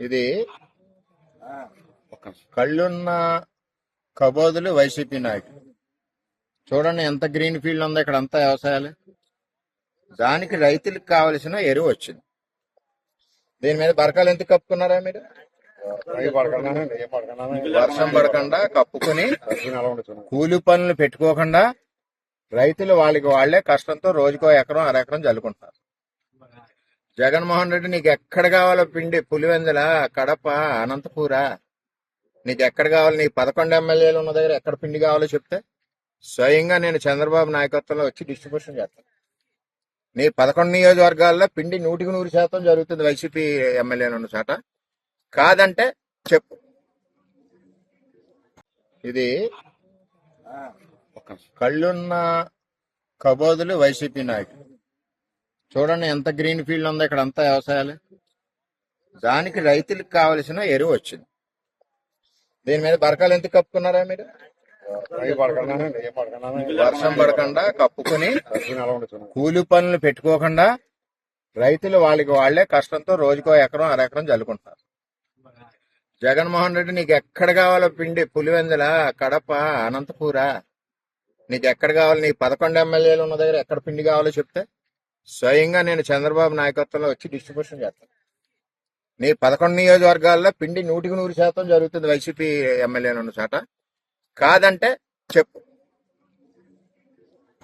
ఇది ఒక కళ్ళున్న కబోదులు వైసీపీ నాయకులు. చూడండి ఎంత గ్రీన్ ఫీల్డ్ ఉందో ఇక్కడ అంతా వ్యవసాయాలు. దానికి రైతులకు కావలసిన ఎరువు వచ్చింది. దీని మీద బరకాలు ఎందుకు కప్పుకున్నారా మీరు? వర్షం పడకుండా కప్పుకొని కూలి పనులు పెట్టుకోకుండా రైతులు వాళ్ళకి వాళ్ళే కష్టంతో రోజుకో ఎకరం అరెకరం జల్లుకుంటారు జగన్మోహన్ రెడ్డి నీకు ఎక్కడ కావాలో పిండి పులివెందుల కడప అనంతపూరా. నీకు ఎక్కడ కావాలి నీకు పదకొండు ఎమ్మెల్యేలు ఉన్న దగ్గర ఎక్కడ పిండి కావాలో చెప్తే స్వయంగా నేను చంద్రబాబు నాయకత్వంలో వచ్చి డిస్ట్రిబ్యూషన్ చేస్తాను. నీ పదకొండు నియోజకవర్గాల్లో పిండి నూటికి నూరు శాతం జరుగుతుంది వైసీపీ ఎమ్మెల్యేలు ఉన్న చాట. కాదంటే చెప్పు. ఇది కళ్ళున్న కబోదులు వైసీపీ నాయకులు. చూడండి ఎంత గ్రీన్ ఫీల్డ్ ఉందో ఇక్కడ అంతా వ్యవసాయాలు. దానికి రైతులకు కావలసిన ఎరువు వచ్చింది. దీని మీద బరకాలు ఎందుకు కప్పుకున్నారా మీరు? వర్షం పడకుండా కప్పుకొని కూలి పనులు పెట్టుకోకుండా రైతులు వాళ్ళకి వాళ్ళే కష్టంతో రోజుకో ఎకరం అరెకరం జల్లుకుంటారు జగన్మోహన్ రెడ్డి నీకు ఎక్కడ కావాలో పిండి పులివెందుల కడప అనంతపూరా నీకు ఎక్కడ కావాలి నీకు పదకొండు ఎమ్మెల్యేలు ఉన్న దగ్గర ఎక్కడ పిండి కావాలో చెప్తే స్వయంగా నేను చంద్రబాబు నాయకత్వంలో వచ్చి డిస్ట్రిబ్యూషన్ చేస్తాను. నీ పదకొండు నియోజకవర్గాల్లో పిండి నూటికి నూరు శాతం జరుగుతుంది వైసీపీ ఎమ్మెల్యేలు ఉన్న చాట. కాదంటే చెప్పు.